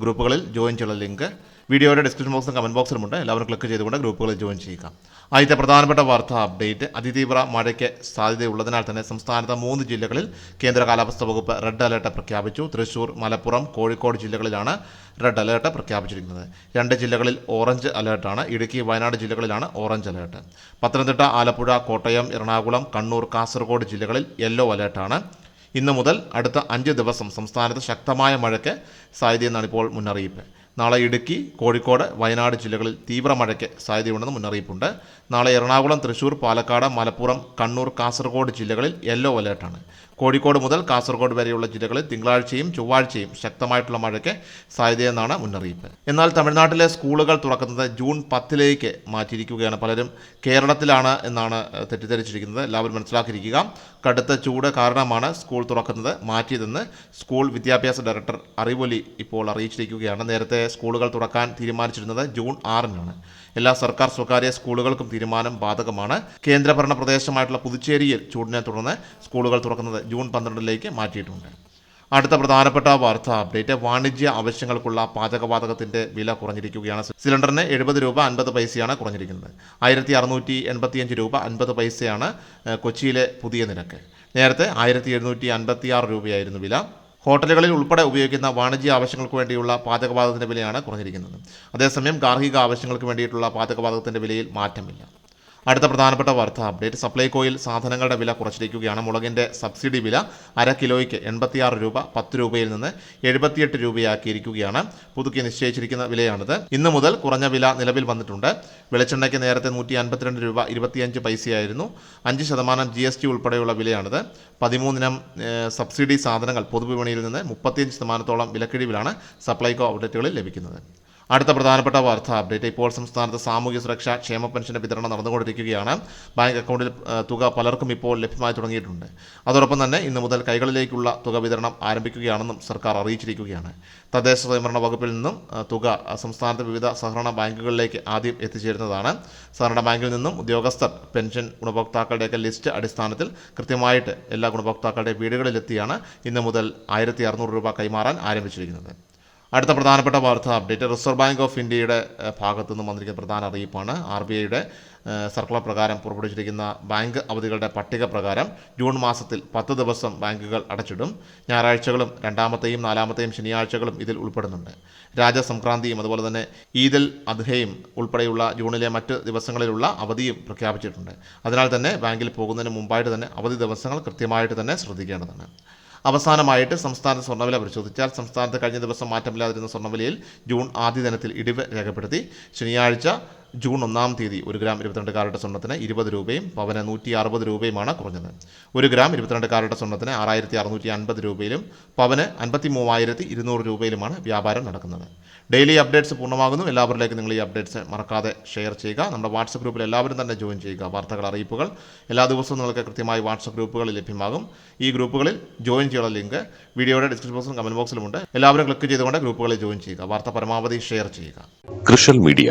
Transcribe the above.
ഗ്രൂപ്പുകളിൽ ജോയിൻ ചെയ്യാനുള്ള ലിങ്ക്. വീഡിയോയുടെ ഡിസ്ക്രിപ്ഷൻ ബോക്സിലും കമന്റ് ബോക്സിലുമുണ്ട് എല്ലാവരും ക്ലിക്ക് ചെയ്തുകൊണ്ട് ഗ്രൂപ്പുകളിൽ ജോയിൻ ചെയ്യുക. ആദ്യത്തെ പ്രധാനപ്പെട്ട വാർത്താ അപ്ഡേറ്റ്. അതിതീവ്ര മഴയ്ക്ക് സാധ്യതയുള്ളതിനാൽ തന്നെ സംസ്ഥാനത്തെ മൂന്ന് ജില്ലകളിൽ കേന്ദ്ര കാലാവസ്ഥാ വകുപ്പ് റെഡ് അലേർട്ട് പ്രഖ്യാപിച്ചു. തൃശൂർ മലപ്പുറം കോഴിക്കോട് ജില്ലകളിലാണ് റെഡ് അലേർട്ട് പ്രഖ്യാപിച്ചിരിക്കുന്നത്. രണ്ട് ജില്ലകളിൽ ഓറഞ്ച് അലേർട്ടാണ്. ഇടുക്കി വയനാട് ജില്ലകളിലാണ് ഓറഞ്ച് അലേർട്ട്. പത്തനംതിട്ട ആലപ്പുഴ കോട്ടയം എറണാകുളം കണ്ണൂർ കാസർഗോഡ് ജില്ലകളിൽ യെല്ലോ അലേർട്ടാണ്. ഇന്നു മുതൽ അടുത്ത അഞ്ച് ദിവസം സംസ്ഥാനത്ത് ശക്തമായ മഴയ്ക്ക് സാധ്യതയെന്നാണ് ഇപ്പോൾ മുന്നറിയിപ്പ്. നാളെ ഇടുക്കി കോഴിക്കോട് വയനാട് ജില്ലകളിൽ തീവ്ര മഴയ്ക്ക് സാധ്യതയുണ്ടെന്ന് മുന്നറിയിപ്പുണ്ട്. നാളെ എറണാകുളം തൃശൂർ പാലക്കാട് മലപ്പുറം കണ്ണൂർ കാസർഗോഡ് ജില്ലകളിൽ യെല്ലോ അലേർട്ടാണ്. കോഴിക്കോട് മുതൽ കാസർഗോഡ് വരെയുള്ള ജില്ലകളിൽ തിങ്കളാഴ്ചയും ചൊവ്വാഴ്ചയും ശക്തമായിട്ടുള്ള മഴയ്ക്ക് സാധ്യതയെന്നാണ് മുന്നറിയിപ്പ്. എന്നാൽ തമിഴ്നാട്ടിലെ സ്കൂളുകൾ തുറക്കുന്നത് ജൂൺ പത്തിലേക്ക് മാറ്റിയിരിക്കുകയാണ് പലരും. കേരളത്തിലാണ് എന്നാണ് തെറ്റിദ്ധരിച്ചിരിക്കുന്നത്. എല്ലാവരും മനസ്സിലാക്കിയിരിക്കുക. കടുത്ത ചൂട് കാരണമാണ് സ്കൂൾ തുറക്കുന്നത് മാറ്റിയതെന്ന് സ്കൂൾ വിദ്യാഭ്യാസ ഡയറക്ടർ അറിവൊലി ഇപ്പോൾ അറിയിച്ചിരിക്കുകയാണ്. നേരത്തെ സ്കൂളുകൾ തുറക്കാൻ തീരുമാനിച്ചിരുന്നത് ജൂൺ ആറിനാണ്. എല്ലാ സർക്കാർ സ്വകാര്യ സ്കൂളുകൾക്കും തീരുമാനം ബാധകമാണ്. കേന്ദ്രഭരണ പ്രദേശമായിട്ടുള്ള പുതുച്ചേരിയിൽ ചൂടിനെ തുടർന്ന് സ്കൂളുകൾ തുറക്കുന്നത് ജൂൺ പന്ത്രണ്ടിലേക്ക് മാറ്റിയിട്ടുണ്ട്. അടുത്ത പ്രധാനപ്പെട്ട വാർത്താ അപ്ഡേറ്റ് വാണിജ്യ ആവശ്യങ്ങൾക്കുള്ള പാചകവാതകത്തിന്റെ വില കുറഞ്ഞിരിക്കുകയാണ്. സിലിണ്ടറിന് എഴുപത് രൂപ അൻപത് പൈസയാണ് കുറഞ്ഞിരിക്കുന്നത്. ആയിരത്തി അറുന്നൂറ്റി എൺപത്തിയഞ്ച് രൂപ അൻപത് പൈസയാണ് കൊച്ചിയിലെ പുതിയ നിരക്ക്. നേരത്തെ ആയിരത്തി എഴുന്നൂറ്റി അൻപത്തി ആറ് രൂപയായിരുന്നു വില. ഹോട്ടലുകളിൽ ഉൾപ്പെടെ ഉപയോഗിക്കുന്ന വാണിജ്യ ആവശ്യങ്ങൾക്ക് വേണ്ടിയുള്ള പാചകവാതകത്തിന്റെ വിലയാണ് കുറഞ്ഞിരിക്കുന്നത്. അതേസമയം ഗാർഹിക ആവശ്യങ്ങൾക്ക് വേണ്ടിയിട്ടുള്ള പാചകവാതകത്തിന്റെ വിലയിൽ മാറ്റമില്ല. അടുത്ത പ്രധാനപ്പെട്ട വാർത്ത. അപ്ഡേറ്റ് സപ്ലൈകോയിൽ സാധനങ്ങളുടെ വില കുറച്ചിരിക്കുകയാണ്. മുളകിന്റെ സബ്സിഡി വില അര കിലോയ്ക്ക് എൺപത്തിയാറ് രൂപ പത്ത് രൂപയിൽ നിന്ന് എഴുപത്തിയെട്ട് രൂപയാക്കിയിരിക്കുകയാണ്. പുതുക്കി നിശ്ചയിച്ചിരിക്കുന്ന വിലയാണിത്. ഇന്ന് മുതൽ കുറഞ്ഞ വില നിലവിൽ വന്നിട്ടുണ്ട്. വെളിച്ചെണ്ണയ്ക്ക് നേരത്തെ നൂറ്റി അൻപത്തിരണ്ട് രൂപ ഇരുപത്തിയഞ്ച് പൈസയായിരുന്നു. അഞ്ച് ശതമാനം ജി എസ് ടി ഉൾപ്പെടെയുള്ള വിലയാണിത്. പതിമൂന്നിനം സബ്സിഡി സാധനങ്ങൾ പൊതുവിപണിയിൽ നിന്ന് മുപ്പത്തിയഞ്ച് ശതമാനത്തോളം വിലക്കിഴിവിലാണ് സപ്ലൈകോ ഔട്ട്ലെറ്റുകളിൽ ലഭിക്കുന്നത്. അടുത്ത പ്രധാനപ്പെട്ട വാർത്ത അപ്ഡേറ്റ്. ഇപ്പോൾ സംസ്ഥാനത്ത് സാമൂഹ്യ സുരക്ഷാ ക്ഷേമ പെൻഷന്റെ വിതരണം നടന്നുകൊണ്ടിരിക്കുകയാണ്. ബാങ്ക് അക്കൗണ്ടിൽ തുക പലർക്കും ഇപ്പോൾ ലഭ്യമായി തുടങ്ങിയിട്ടുണ്ട്. അതോടൊപ്പം തന്നെ ഇന്ന് മുതൽ കൈകളിലേക്കുള്ള തുക വിതരണം ആരംഭിക്കുകയാണെന്നും സർക്കാർ അറിയിച്ചിരിക്കുകയാണ്. തദ്ദേശ സ്വയംഭരണ വകുപ്പിൽ നിന്നും തുക സംസ്ഥാനത്തെ വിവിധ സഹകരണ ബാങ്കുകളിലേക്ക് ആദ്യം എത്തിച്ചേരുന്നതാണ്. സഹകരണ ബാങ്കിൽ നിന്നും ഉദ്യോഗസ്ഥർ പെൻഷൻ ഗുണഭോക്താക്കളുടെയൊക്കെ ലിസ്റ്റ് അടിസ്ഥാനത്തിൽ കൃത്യമായിട്ട് എല്ലാ ഗുണഭോക്താക്കളുടെ വീടുകളിലെത്തിയാണ് ഇന്ന് മുതൽ ആയിരത്തി രൂപ കൈമാറാൻ ആരംഭിച്ചിരിക്കുന്നത്. അടുത്ത പ്രധാനപ്പെട്ട വാർത്താ അപ്ഡേറ്റ് റിസർവ് ബാങ്ക് ഓഫ് ഇന്ത്യയുടെ ഭാഗത്തു നിന്ന് വന്നിരിക്കുന്ന പ്രധാന അറിയിപ്പാണ്. ആർ ബി ഐയുടെ സർക്കുലർ പ്രകാരം പുറപ്പെടുവിച്ചിരിക്കുന്ന ബാങ്ക് അവധികളുടെ പട്ടിക പ്രകാരം ജൂൺ മാസത്തിൽ പത്ത് ദിവസം ബാങ്കുകൾ അടച്ചിടും. ഞായറാഴ്ചകളും രണ്ടാമത്തെയും നാലാമത്തെയും ശനിയാഴ്ചകളും ഇതിൽ ഉൾപ്പെടുന്നുണ്ട്. രാജസംക്രാന്തിയും അതുപോലെ തന്നെ ഈദൽ അദ്ഹയും ഉൾപ്പെടെയുള്ള ജൂണിലെ മറ്റ് ദിവസങ്ങളിലുള്ള അവധിയും പ്രഖ്യാപിച്ചിട്ടുണ്ട്. അതിനാൽ തന്നെ ബാങ്കിൽ പോകുന്നതിന് മുമ്പായിട്ട് തന്നെ അവധി ദിവസങ്ങൾ കൃത്യമായിട്ട് തന്നെ ശ്രദ്ധിക്കേണ്ടതാണ്. അവസാനമായിട്ട് സംസ്ഥാന സ്വർണവില പരിശോധിച്ചാൽ സംസ്ഥാനത്ത് കഴിഞ്ഞ ദിവസം മാറ്റമില്ലാതിരുന്ന സ്വർണവിലയിൽ ജൂൺ ആദ്യ ദിനത്തിൽ ഇടിവ് രേഖപ്പെടുത്തി. ശനിയാഴ്ച ജൂൺ ഒന്നാം തീയതി ഒരു ഗ്രാം ഇരുപത്തിരണ്ട് കാരറ്റ് സ്വർണത്തിന് ഇരുപത് രൂപയും പവന് നൂറ്റി അറുപത് രൂപയുമാണ് കുറഞ്ഞത്. ഒരു ഗ്രാം ഇരുപത്തിരണ്ട് കാരറ്റ് സ്വർണത്തിന് ആറായിരത്തി അറുന്നൂറ്റി അൻപത് രൂപയിലും പവന് അൻപത്തി മൂവായിരത്തി ഇരുന്നൂറ് രൂപയിലുമാണ് വ്യാപാരം നടക്കുന്നത്. ഡെയിലി അപ്ഡേറ്റ്സ് പൂർണമാകുന്നു. എല്ലാവരിലേക്കും നിങ്ങൾ ഈ അപ്ഡേറ്റ്സ് മറക്കാതെ ഷെയർ ചെയ്യുക. നമ്മുടെ വാട്സപ്പ് ഗ്രൂപ്പിൽ എല്ലാവരും തന്നെ ജോയിൻ ചെയ്യുക. വാർത്തകൾ അറിയിപ്പുകൾ എല്ലാ ദിവസവും നിങ്ങൾക്ക് കൃത്യമായി വാട്സപ്പ് ഗ്രൂപ്പുകളിൽ ലഭ്യമാകും. ഈ ഗ്രൂപ്പുകളിൽ ജോയിൻ ചെയ്യാനുള്ള ലിങ്ക് വീഡിയോയുടെ ഡിസ്ക്രിപ്ഷൻ ബോക്സിലും കമന്റ് ബോക്സിലുമുണ്ട് എല്ലാവരും ക്ലിക്ക് ചെയ്തുകൊണ്ട് ഗ്രൂപ്പുകളിൽ ജോയിൻ ചെയ്യുക. വാർത്ത പരമാവധി ഷെയർ ചെയ്യുക. കൃഷൽ മീഡിയ